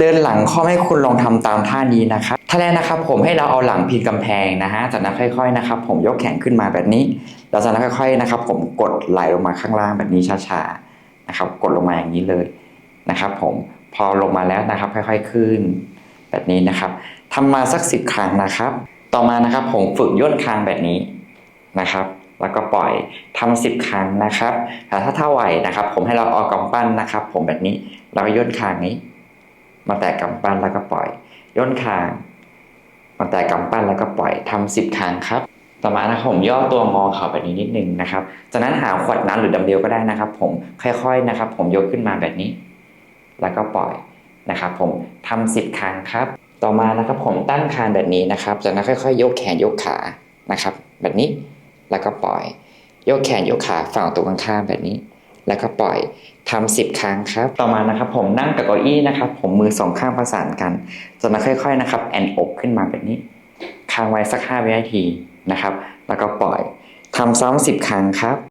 เดินหลังค่อให้คุณลองทำตามท่านี้นะครับท่าแรกนะครับผมให้เราเอาหลังพิงกำแพงนะฮะจากนั้นค่อยๆนะครับ ผมยกแขนขึ้นมาแบบนี้แล้วจากนั้นค่อยๆนะครับ ผมกดไหลลงมาข้างล่างแบบนี้ช้าๆนะครับ กดลงมาอย่างนี้เลยนะครับ ผมพอลงมาแล้วนะครับ ค่อย ๆขึ้น แบบนี้นะครับทำมาสักสิบครั้งนะครับ ต่อมานะครับ ผมฝึกย่นคางแบบนี้นะครับแล้วก็ปล่อยทำสิบครั้งนะครับแต่ถ้าถ้าไหวนะครับ ผมให้เราเอากำปั้นนะครับ ผมแบบนี้แล้วก็ย่นคางนี้ มาแตะกำปั้นแล้วก็ปล่อย ย่นคาง มาแตะกำปั้นแล้วก็ปล่อยทำสิบครั้งครับ ต่อมานะครับผมย่อตัวงอเข่าแบบนี้นิดนึงนะครับ จากนั้นหาขวดน้ำหรือดัมเบลก็ได้นะครับ ผมค่อยๆนะครับ ผมยกขึ้นมาแบบนี้ แล้วก็ปล่อยนะครับผมทำสิบครั้งครับ ต่อมานะครับผมตั้งคานแบบนี้นะครับ จากนั้นค่อยๆ ยกแขนยกขานะครับ แบบนี้แล้วก็ปล่อย ยกแขนยกขาฝั่งตัวข้างๆแบบนี้ แล้วก็ปล่อยทำสิบครั้งครับ ต่อมานะครับผมนั่งกับเก้าอี้นะครับ ผมมือสองข้างประสานกันจนั้นค่อยๆนะครับ แอนอกขึ้นมาแบบนี้ค้างไว้สักห้าวินาทีนะครับ แล้วก็ปล่อยทำซ้ำสิบครั้งครับ